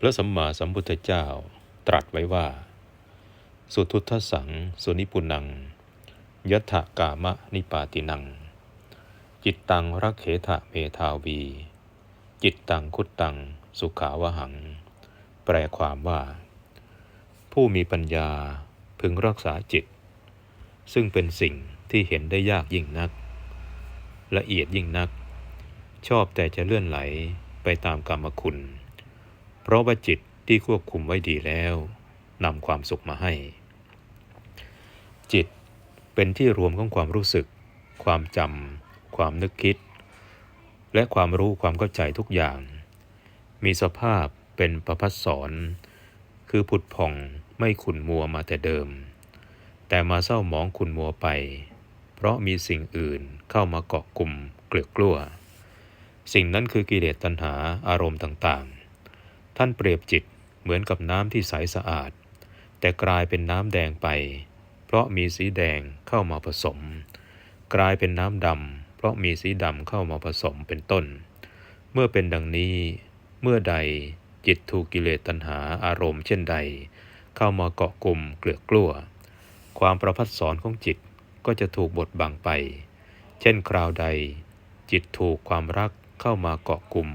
พระสัมมาสัมพุทธเจ้าตรัสไว้ว่า สุทุทธสัง สุนิปุนังยัตถกามะนิปาตินัง จิตตังรักเขทะเมทาวี จิตตังคุตตัง สุขาวหัง แปลความว่า ผู้มีปัญญาพึงรักษาจิต ซึ่งเป็นสิ่งที่เห็นได้ยากยิ่งนัก ละเอียดยิ่งนัก ชอบแต่จะเลื่อนไหลไปตามกรรมคุณ เพราะว่าจิตที่ควบคุมไว้ดีแล้วนำความสุขมาให้ จิตเป็นที่รวมของความรู้สึก ความจำความนึกคิด และความรู้ความเข้าใจทุกอย่าง มีสภาพเป็นประพัดสอนคือผุดผ่องไม่ขุนมัวมาแต่เดิม แต่มาเศร้าหมองขุนมัวไป เพราะมีสิ่งอื่นเข้ามาเกาะกลุ่มเกลือกกลัว สิ่งนั้นคือกิเลสตัณหาอารมณ์ต่าง ท่านเปรียบจิตเหมือนกับน้ำที่ใสสะอาด แต่กลายเป็นน้ำแดงไป เพราะมีสีแดงเข้ามาผสม กลายเป็นน้ำดำเพราะมีสีดำเข้ามาผสมเป็นต้น เมื่อเป็นดังนี้ เมื่อใดจิตถูกกิเลสตัณหาอารมณ์เช่นใด เข้ามาเกาะกลุ่มเกลือกกลัวความประพัดสอนของจิตก็จะถูกบดบังไป เช่นคราวใด จิตถูกความรักเข้ามาเกาะกลุ่ม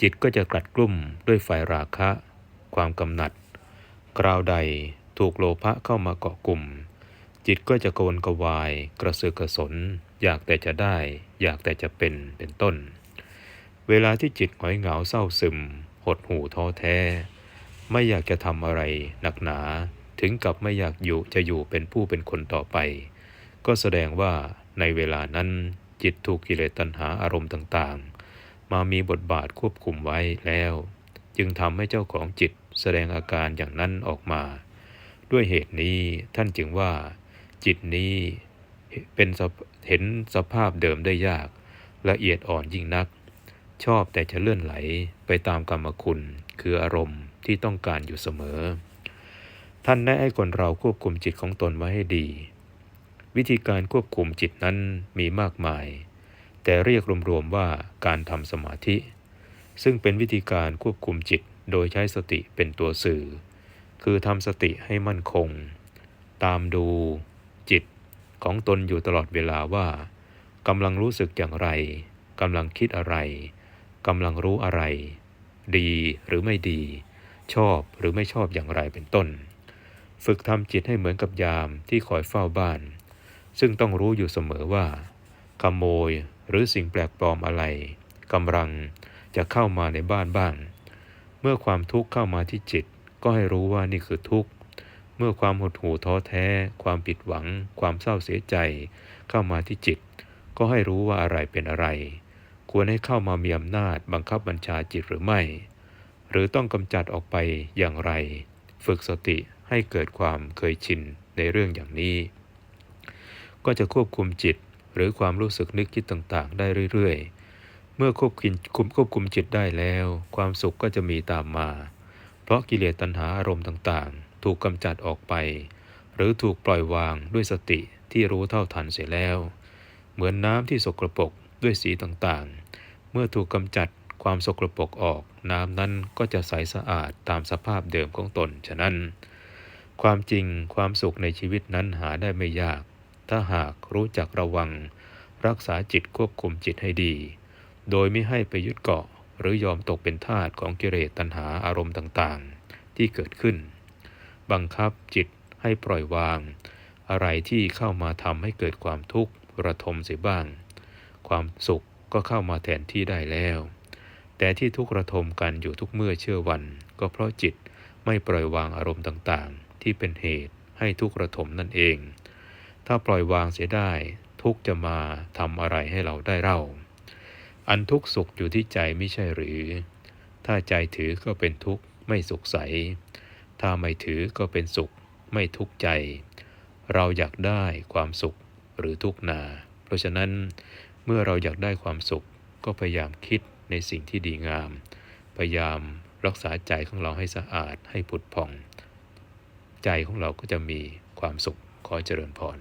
จิตก็จะกลัดกลุ่มด้วยไฟราคะ ความกำหนัดคราวใดถูกโลภะเข้ามาเกาะกลุ่ม จิตก็จะกวนกวาย กระเสือกกระสน อยากแต่จะได้ อยากแต่จะเป็นเป็นต้น เวลาที่จิตหงอยเหงาเศร้าซึม หดหู่ท้อแท้ ไม่อยากจะทำอะไรหนักหนา ถึงกับไม่อยากอยู่จะอยู่เป็นผู้เป็นคนต่อไป ก็แสดงว่าในเวลานั้นจิตถูกกิเลสตัณหาอารมณ์ต่าง มามีบทบาทควบคุมไว้แล้ว จึงทำให้เจ้าของจิตแสดงอาการอย่างนั้นออกมา ด้วยเหตุนี้ท่านจึงว่า จิตนี้เป็นเห็นสภาพเดิมได้ยาก ละเอียดอ่อนยิ่งนัก ชอบแต่จะเลื่อนไหลไปตามกรรมคุณ คืออารมณ์ที่ต้องการอยู่เสมอ ท่านแนะให้คนเราควบคุมจิตของตนไว้ให้ดี วิธีการควบคุมจิตนั้นมีมากมาย แต่เรียกรวมๆว่าการทำสมาธิ ซึ่งเป็นวิธีการควบคุมจิตโดยใช้สติเป็นตัวสื่อ คือทำสติให้มั่นคง ตามดูจิตของตนอยู่ตลอดเวลาว่ากำลังรู้สึกอย่างไรกำลังคิดอะไรกำลังรู้อะไร ดีหรือไม่ดี ชอบหรือไม่ชอบอย่างไรเป็นต้น ฝึกทำจิตให้เหมือนกับยามที่คอยเฝ้าบ้าน ซึ่งต้องรู้อยู่เสมอว่า ขโมย หรือสิ่งแปลกปลอมอะไรกำลังจะเข้ามาในบ้านบ้าง เมื่อความทุกข์เข้ามาที่จิต ก็ให้รู้ว่านี่คือทุกข์ เมื่อความหดหู่ท้อแท้ ความผิดหวัง ความเศร้าเสียใจ เข้ามาที่จิต ก็ให้รู้ว่าอะไรเป็นอะไร ควรให้เข้ามามีอำนาจบังคับบัญชาจิตหรือไม่ หรือต้องกำจัดออกไปอย่างไร ฝึกสติให้เกิดความเคยชินในเรื่องอย่างนี้ ก็จะควบคุมจิต หรือความรู้สึกนึกคิดต่างๆ ได้เรื่อยๆ เมื่อควบคุมคุมควบคุมจิตได้แล้ว ความสุขก็จะมีตามมา เพราะกิเลสตัณหาอารมณ์ต่างๆ ถูกกำจัดออกไป หรือถูกปล่อยวางด้วยสติที่รู้เท่าทันเสียแล้ว เหมือนน้ำที่สกรปรกด้วยสีต่างๆ เมื่อถูกกำจัดความสกรปรกออก น้ำนั้นก็จะใสสะอาดตามสภาพเดิมของตน ฉะนั้น ความจริงความสุขในชีวิตนั้นหาได้ไม่ยาก ถ้าหากรู้จักระวัง รักษาจิตควบคุมจิตให้ดี โดยไม่ให้ไปยึดเกาะ หรือยอมตกเป็นทาสของกิเลสตัณหาอารมณ์ต่างๆ ที่เกิดขึ้น บังคับจิตให้ปล่อยวาง อะไรที่เข้ามาทำให้เกิดความทุกข์ระทมเสียบ้าง ความสุขก็เข้ามาแทนที่ได้แล้ว แต่ที่ทุกขระทมกันอยู่ทุกเมื่อเชื่อวัน ก็เพราะจิตไม่ปล่อยวางอารมณ์ต่างๆ ที่เป็นเหตุให้ทุกขระทมนั่นเอง ถ้าปล่อยวางเสียได้ ทุกจะมาทำอะไรให้เราได้เล่า อันทุกสุขอยู่ที่ใจไม่ใช่หรือ ถ้าใจถือก็เป็นทุกข์ไม่สุขใส ถ้าไม่ถือก็เป็นสุข ไม่ทุกข์ใจ เราอยากได้ความสุขหรือทุกข์นา เพราะฉะนั้นเมื่อเราอยากได้ความสุข ก็พยายามคิดในสิ่งที่ดีงาม พยายามรักษาใจของเราให้สะอาดให้ผุดผ่อง ใจของเราก็จะมีความสุขขอเจริญพร